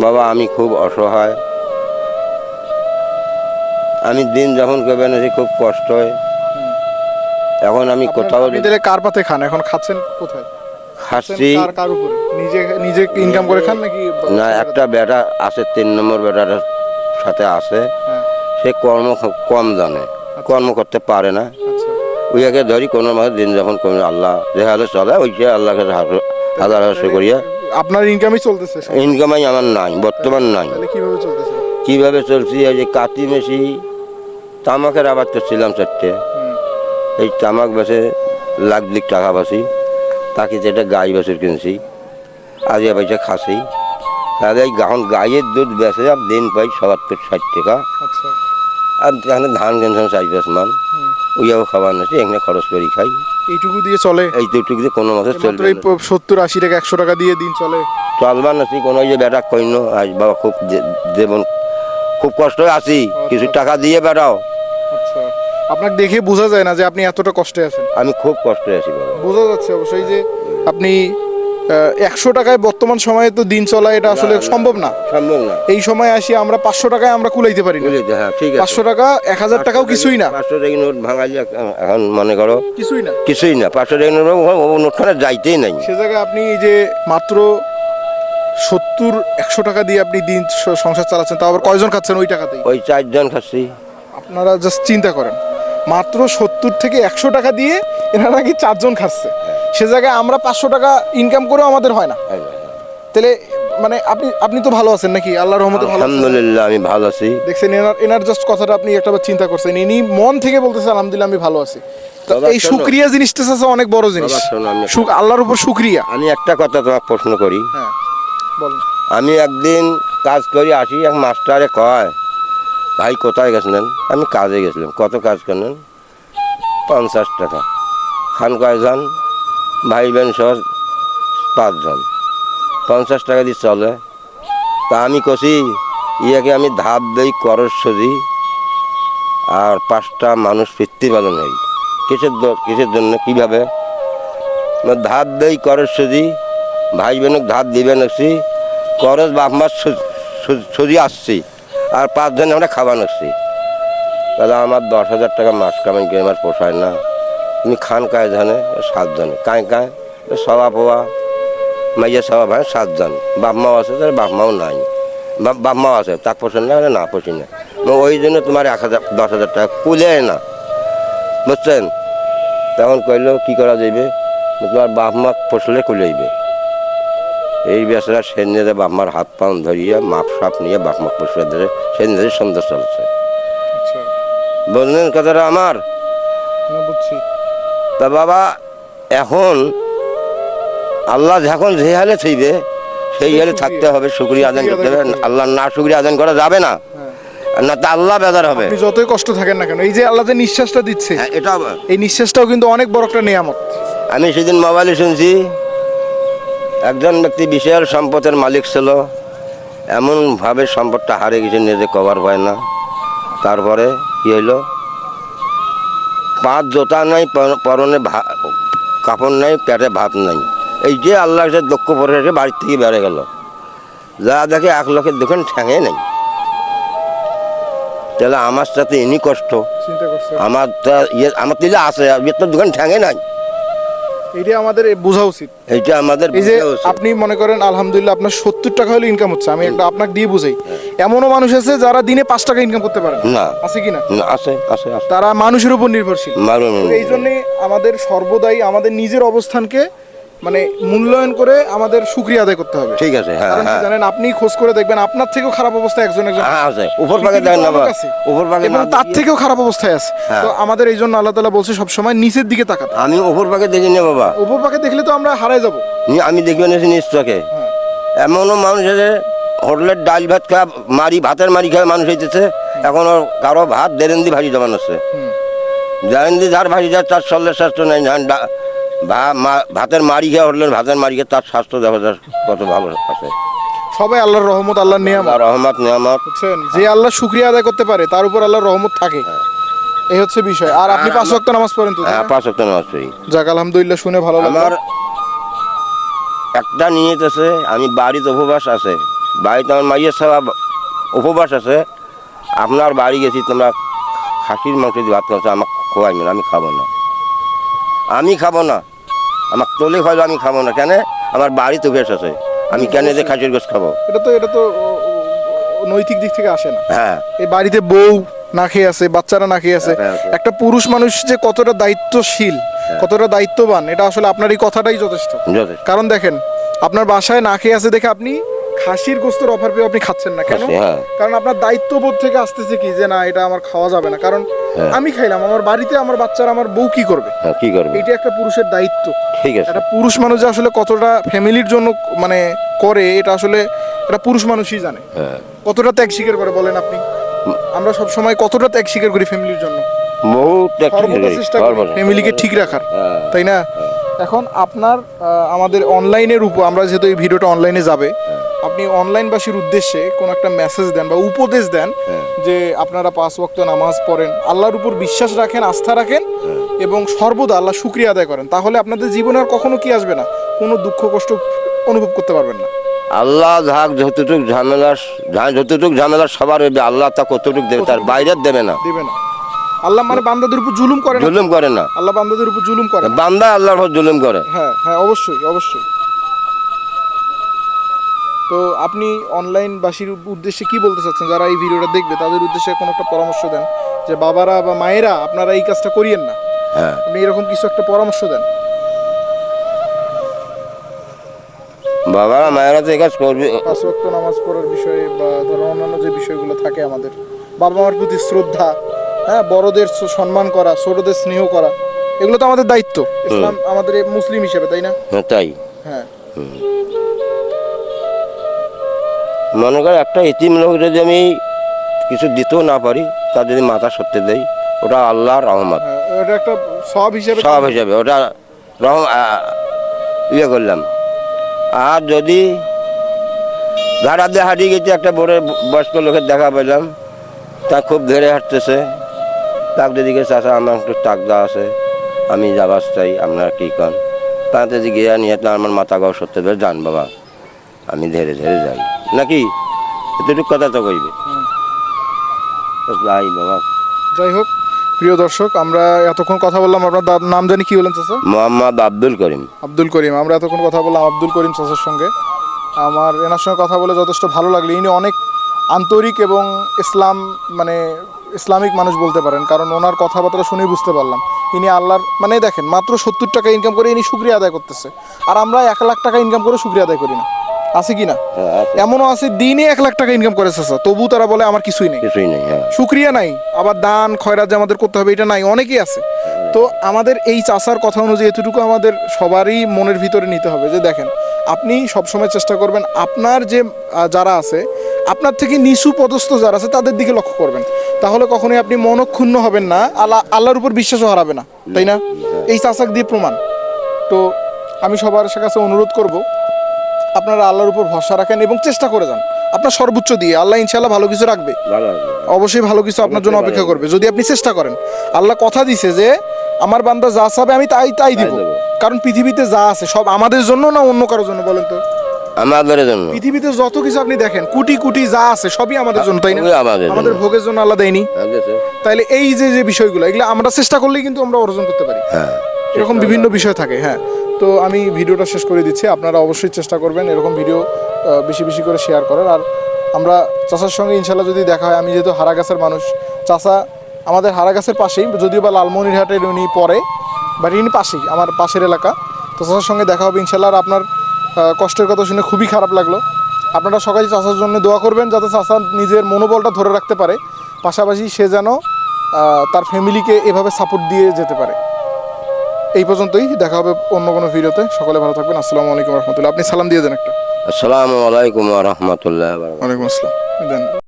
বাবা আমি খুব অসহায়। আমি দিন যখন করবেন খুব কষ্ট হয়। এখন আমি কোথাও আপনি তাহলে কার পাতে খান? এখন খাচ্ছেন কোথায়? খাচ্ছি কার কার উপরে? নিজে নিজে ইনকাম করে খান নাকি না একটা বেটা আছে তিন নম্বর বেটাটার সাথে আছে। হ্যাঁ, সে কর্ম খুব কম জানে। কর্ম করতে পারে না। আচ্ছা। ওইয়াকে ধরি কোনো মাসে দিন যখন কোনো আল্লাহ যে হালে চলে ওইটা আল্লাহকে হাজার হাজার হাজার করিয়া আপনার ইনকামই চলতেছে। ইনকামাই আমার নাই বর্তমান নাই। কীভাবে চলতেছে? কীভাবে চলছি এই যে কাতি মেশি তামাকের আবাদ করছিলাম চারটে। এই তামাক বেছে লাখ লিখ টাকা বাসি তাকে যেটা গাই বেচের কিনছি আজ পয়সা খাসি তাহলে এই গাহন গাইয়ের দুধ বেসে আর দিন পাই সত্তর ষাট টাকা। আচ্ছা। আর এখানে ধান কিনছিলাম চার পাঁচ মান। ওইয়াও খাবার নাকি এখানে খরচ করি খাই। এইটুকু দিয়ে চলে? এই দুটুক দিয়ে কোনো চলবে এই সত্তর আশি টাকা একশো টাকা দিয়ে দিন চলে। চলবার নাকি কোনো যে বেটা কইন আজ বাবা খুব যেমন খুব কষ্ট আছি কিছু টাকা দিয়ে বেড়াও। আচ্ছা। আপনাকে দেখে বোঝা যায় না যে আপনি এতটা কষ্টে আছেন। আমি খুব কষ্টে আছি বাবা। বোঝা যাচ্ছে অবশ্যই যে আপনি একশো টাকায় বর্তমান সময়ে তো দিন চলা এটা আসলে সম্ভব না। সম্ভব না। এই সময় আসি আমরা পাঁচশো টাকায় আমরা কুলাইতে পারি না। হ্যাঁ ঠিক আছে। পাঁচশো টাকা এক হাজার টাকাও কিছুই না। পাঁচশো টাকা নোট ভাঙালি এখন মনে করো। কিছুই না। কিছুই না পাঁচশো টাকা নোট নোটখানে যাইতেই নাই। সে জায়গায় আপনি এই যে মাত্র সত্তর একশো টাকা দিয়ে আপনি দিন সংসার চালাচ্ছেন তা আবার কয়জন খাচ্ছেন ওই টাকাতেই? ওই চারজন খাচ্ছি। আপনারা জাস্ট চিন্তা করেন। মাত্র সত্তর থেকে একশো টাকা দিয়ে এনারা নাকি চারজন খাচ্ছে। সে জায়গায় আমরা পাঁচশো টাকা ইনকাম করেও আমাদের হয় না। তাহলে মানে আপনি আপনি তো ভালো আছেন নাকি? আল্লাহ রহমতে ভালো আলহামদুলিল্লাহ আমি ভালো আছি। দেখছেন এনার এনার জাস্ট কথাটা আপনি একটা চিন্তা করছেন। ইনি মন থেকে বলতেছে আলহামদুলিল্লাহ আমি ভালো আছি। এই। শুক্রিয়া জিনিসটা আছে অনেক বড় জিনিস। সুখ আল্লাহর উপর শুক্রিয়া আমি একটা কথা তোমাকে প্রশ্ন করি। হ্যাঁ বলেন। আমি একদিন কাজ করি আসি এক মাস্টারে কয় ভাই কোথায় গেছিলেন? আমি কাজে গেছিলাম। কত কাজ করলেন? পঞ্চাশ টাকা। খান কয়জন? ভাই বোন সহ পাঁচজন। পঞ্চাশ টাকা দিয়ে চলে। তা আমি কষি ইয়াকে আমি ধার দেই, করস সজি, আর পাঁচটা মানুষ ফিরতে পালন হই কিসের কিসের জন্য, কীভাবে? ধার দেই, করস সজি, ভাই বোনক ধার দিবেন আসছি করস বাপ মাস সজি আসছি। আর পাঁচজন আমরা আসছি তাহলে আমার দশ হাজার টাকা মাস কামাই করে আমার পোষায় না। তুমি খান কায় জানে, সাতজনে। কায় কায় সবা পোয়া, মাইয়া সবা ভাই সাতজন। বাপ মাও আছে, তাহলে বাপ মাও নাই। বাপ মাও আছে, তাক পোষণ না না পোষি না। তো ওই জন্য তোমার এক হাজার, দশ হাজার টাকা কুলে না। বুঝছেন? তখন কইলো, কি করা যাইবে? তোমার বাপ মা পোষলে কুলাইবে এই বেচারা সেন্যে বাপমার হাত পান ধরিয়া মাপ সাপ নিয়ে বাপ মা ধরে সেন্যে সন্ধ্যা চলছে। আচ্ছা। বললেন কথাটা আমার? বুঝছি। তা বাবা এখন আল্লাহ যখন যে হালে থইবে সেই হালে থাকতে হবে শুক্রিয়া আদান করতে হবে। আল্লাহ না শুক্রিয়া আদান করা যাবে না। হ্যাঁ। না তা আল্লাহ বেদার হবে। আপনি যতই কষ্ট থাকেন না কেন এই যে আল্লাহ যে নিঃশ্বাসটা দিচ্ছে হ্যাঁ, এটা এই নিঃশ্বাসটাও কিন্তু অনেক বড় একটা নিয়ামত। আমি সেদিন মোবাইলে শুনছি একজন ব্যক্তি বিশাল সম্পদের মালিক ছিল এমনভাবে সম্পদটা হারে গেছে নিজে কভার পায় না। তারপরে কি হইল? পাঁচ জোতা নাই পর- পরনে কাপড় নাই পেটে ভাত নাই। এই যে আল্লাহ যে দক্ষ পরে রেখে বাড়ির থেকে বেড়ে গেল। যা দেখে এক লোকের দোকান ঠ্যাঙে নেই। তাহলে আমার সাথে এনি কষ্ট। আমার ইয়ে আমার তিলে আছে তো দোকান ঠ্যাঙে নাই। এইটা আমাদের বোঝা উচিত। এইটা আমাদের এই যে আপনি মনে করেন আলহামদুলিল্লাহ আপনার সত্তর টাকা হলে ইনকাম হচ্ছে আমি একটা আপনাকে দিয়ে বুঝাই। হ্যাঁ। এমনও মানুষ আছে যারা দিনে পাঁচ টাকা ইনকাম করতে পারে না। আছে কি না? আছে আছে তারা মানুষের উপর নির্ভরশীল। এই জন্যে আমাদের সর্বদাই আমাদের নিজের অবস্থানকে মানে মূল্যায়ন করে আমাদের সুক্রিয়া আদায় করতে হবে। ঠিক আছে হ্যাঁ কারণ কি হ্যাঁ। জানেন আপনি খোঁজ করে দেখবেন আপনার থেকেও খারাপ অবস্থা একজন একজন হ্যাঁ আছে। উপর পাকে দেখেন না। আছে। উপর ভাগে এবং না তার থেকেও খারাপ অবস্থায় আছে। হ্যাঁ। তো আমাদের এই জন্য আল্লাহ তালা বলছে সবসময় নিচের দিকে তাকাতে। আমি উপর পাকে দেখি না বাবা। উপর পাকে দেখলে তো আমরা হারাই যাব। নি- আমি দেখবে নিয়েছি নিজ চোখে হ্যাঁ। এমনও মানুষ আছে হোটেলের ডাল ভাত খাওয়া মারি ভাতের মারি খাওয়া মানুষ হইতেছে। এখন ওর কারও ভাত দেরেন্দি ভাজি জমান আছে। দেরেন্দি যার ভাজি যায় তার শরীরের স্বাস্থ্য নেই ধান ডা- ভাতের মারি খেয়ে হোটেলের ভাতের মারি খেয়ে তার স্বাস্থ্য দেখা যায় কত ভালো আছে। সবাই আল্লাহর রহমত আল্লাহর নিয়ামত। রহমত নিয়ামত। বুঝছেন? যে আল্লাহ শুক্রিয়া আদায় করতে পারে তার উপর আল্লাহর রহমত থাকে। এই হচ্ছে বিষয়। আর আপনি পাঁচ ওয়াক্ত নামাজ পড়েন তো? হ্যাঁ পাঁচ সপ্তাহ নামাজ পড়ি। যাক আলহামদুলিল্লাহ শুনে ভালো লাগল। আমার একটা নিয়ত আছে আমি বাড়িতে উপবাস আছে। বাড়িতে আমার মাইয়ের সব উপবাস আছে। আপনার বাড়ি গেছি তোমরা খাসির মাংস দিয়ে ভাত খাচ্ছ আমাকে খোয়াইবেন আমি খাব না। আমি খাব না। আমাকে তোলে ফল আমি খাব না। কেন? আমার বাড়িতে তো বেশ আছে আমি কেন যে খাসির গোস খাব? এটা তো এটা তো নৈতিক দিক থেকে আসে না। হ্যাঁ। এই বাড়িতে বউ না খেয়ে আছে বাচ্চারা না খেয়ে আছে হ্যাঁ, একটা পুরুষ মানুষ যে কতটা দায়িত্বশীল কতটা দায়িত্ববান এটা আসলে আপনার এই কথাটাই যথেষ্ট। যথেষ্ট। কারণ দেখেন আপনার বাসায় না খেয়ে আছে দেখে আপনি খাসির গোস্তের অফার পেয়ে আপনি খাচ্ছেন না কেন? হ্যাঁ। কারণ আপনার দায়িত্ববোধ থেকে আসতেছে কি যে না এটা আমার খাওয়া যাবে না। কারণ হ্যাঁ। আমি খাইলাম আমার বাড়িতে আমার বাচ্চারা আমার বউ কি করবে? হ্যাঁ কী করবে? এটা একটা পুরুষের দায়িত্ব। ঠিক আছে। একটা পুরুষ মানুষ যে আসলে কতটা ফ্যামিলির জন্য মানে করে এটা আসলে এটা পুরুষ মানুষই জানে। কতটা ত্যাগ স্বীকার করে বলেন আপনি? আমরা সব সময় কতটা ত্যাগ স্বীকার করি ফ্যামিলির জন্য? ফ্যামিলিকে ঠিক রাখার। তাই না? এখন আপনার আমাদের অনলাইনের উপর আমরা যেহেতু এই ভিডিওটা অনলাইনে যাবে আপনি অনলাইনবাসীর উদ্দেশ্যে কোন একটা মেসেজ দেন বা উপদেশ দেন হ্যাঁ। যে আপনারা পাঁচ ওয়াক্ত নামাজ পড়েন আল্লাহর উপর বিশ্বাস রাখেন আস্থা রাখেন এবং সর্বদা আল্লাহ শুক্রিয়া আদায় করেন। তাহলে আপনাদের জীবনে আর কখনো কি আসবে না? কোনো দুঃখ কষ্ট অনুভব করতে পারবেন না। আল্লাহ ঝাক যতটুক ঝামেলা যতটুক ঝামেলা সবার হইবে আল্লাহ তা কতটুক দেবে তার বাইরে দেবে না। দেবে না। আল্লাহ মানে বান্দাদের উপর জুলুম করে জুলুম করে না। আল্লাহ বান্দাদের উপর জুলুম করে বান্দা আল্লাহর উপর জুলুম করে। হ্যাঁ হ্যাঁ অবশ্যই অবশ্যই। তো আপনি অনলাইন বাসীর উদ্দেশ্যে কি বলতে চাচ্ছেন? যারা এই ভিডিওটা দেখবে তাদের উদ্দেশ্যে কোনো একটা পরামর্শ দেন যে বাবারা বা মায়েরা আপনারা এই কাজটা করিয়েন না। হ্যাঁ। আপনি এরকম কিছু একটা পরামর্শ দেন। বাবারা মায়েরা তো এই কাজ করবে। পাঁচ ওয়াক্ত নামাজ পড়ার বিষয়ে বা ধরো অন্যান্য যে বিষয়গুলো থাকে আমাদের বাবা মার প্রতি শ্রদ্ধা হ্যাঁ বড়দের সম্মান করা ছোটদের স্নেহ করা এগুলো তো আমাদের দায়িত্ব। ইসলাম আমাদের মুসলিম হিসেবে তাই না? তাই। হ্যাঁ। মনে করে একটা ইতিম লোক যদি আমি কিছু দিতেও না পারি তার যদি মাথা সত্যি দেই ওটা আল্লাহর রহমত। হ্যাঁ, একটা সব হিসেবে সব হিসাবে ওটা রহম ইয়ে করলাম। আর যদি ঘাড়া দিয়ে হারিয়ে গেছে একটা বড় বয়স্ক লোকের দেখা পেলাম তা খুব ধরে হাঁটতেছে। তাকে যদি গেছে চাষা আমার একটু তাকদা আছে আমি যাবার চাই আপনারা কী কন? তাতে যদি গিয়ে নিয়ে তো আমার মাথা গাও সত্যি যান বাবা আমি ধীরে ধীরে যাই। নাকি? এতটুকু কথা তো কইবে। যাই বাবা। যাই হোক প্রিয় দর্শক আমরা এতক্ষণ কথা বললাম। আপনার নাম জানি কি বলেন চাচা? মোহাম্মদ আব্দুল করিম। আব্দুল করিম। আমরা এতক্ষণ কথা বললাম আব্দুল করিম চাচার সঙ্গে। আমার এনার সঙ্গে কথা বলে যথেষ্ট ভালো লাগল। ইনি অনেক আন্তরিক এবং ইসলাম মানে ইসলামিক মানুষ বলতে পারেন। কারণ ওনার কথাবার্তা শুনেই বুঝতে পারলাম। ইনি আল্লাহর মানে দেখেন মাত্র সত্তর টাকা ইনকাম করে ইনি শুক্রিয়া আদায় করতেছে। আর আমরা এক লাখ টাকা ইনকাম করে শুক্রিয়া আদায় করি না। আছে কি না হ্যাঁ এমনও আছে দিনে এক লাখ টাকা ইনকাম করে চাচা তবু তারা বলে আমার কিছুই নেই। কিছুই নেই হ্যাঁ। শুক্রিয়া নাই। আবার দান খয়রাত যে আমাদের করতে হবে এটা নাই। অনেকেই আছে। তো আমাদের এই চাষার কথা অনুযায়ী এতটুকু আমাদের সবারই মনের ভিতরে নিতে হবে যে দেখেন আপনি সবসময় চেষ্টা করবেন আপনার যে যারা আছে আপনার থেকে নিচু পদস্থ যারা আছে তাদের দিকে লক্ষ্য করবেন। তাহলে কখনোই আপনি মনক্ষুণ্ণ হবেন না আল্লাহ আল্লাহর উপর বিশ্বাসও হারাবে না। তাই না? এই চাষাক দিয়ে প্রমাণ। তো আমি সবার কাছে অনুরোধ করব আপনারা আল্লাহর উপর ভরসা রাখেন এবং চেষ্টা করে যান। আপনার সর্বোচ্চ দিয়ে আল্লাহ ইনশাল্লাহ ভালো কিছু রাখবে। অবশ্যই ভালো কিছু আপনার জন্য অপেক্ষা করবে। যদি আপনি চেষ্টা করেন আল্লাহ কথা দিছে যে আমার বান্দা যা চাবে আমি তাই তাই দিব। কারণ পৃথিবীতে যা আছে সব আমাদের জন্য না অন্য কারোর জন্য বলেন তো? আমাদের জন্য। পৃথিবীতে যত কিছু আপনি দেখেন কোটি কোটি যা আছে সবই আমাদের জন্য তাই না? আমাদের ভোগের জন্য আল্লাহ দেয়নি। তাইলে এই যে যে বিষয়গুলো এগুলো আমরা চেষ্টা করলেই কিন্তু আমরা অর্জন করতে পারি। হ্যাঁ। এরকম বিভিন্ন বিষয় থাকে হ্যাঁ। তো আমি ভিডিওটা শেষ করে দিচ্ছি। আপনারা অবশ্যই চেষ্টা করবেন এরকম ভিডিও বেশি বেশি করে শেয়ার করার। আর আমরা চাষার সঙ্গে ইনশাল্লাহ যদি দেখা হয়, আমি যেহেতু হারাগাছের মানুষ চাষা আমাদের হারাগাছের পাশেই, যদিও বা লালমনিরহাটের উনি পরে বাট ইনি পাশেই, আমার পাশের এলাকা। তো চাষার সঙ্গে দেখা হবে ইনশাল্লাহ আর আপনার কষ্টের কথা শুনে খুবই খারাপ লাগল। আপনারা সকালে চাষার জন্য দোয়া করবেন, যাতে চাষা নিজের মনোবলটা ধরে রাখতে পারে। পাশাপাশি সে যেন তার ফ্যামিলিকে এভাবে সাপোর্ট দিয়ে যেতে পারে। এই পর্যন্তই দেখা হবে অন্য কোনো ভিডিওতে। সকলে ভালো থাকবেন আসসালামু আলাইকুম রহমতুল্লাহ। আপনি সালাম দিয়ে দেন একটা। আসসালামু আলাইকুম রহমতুল্লাহ ওয়ালাইকুম আসসালাম। দেন।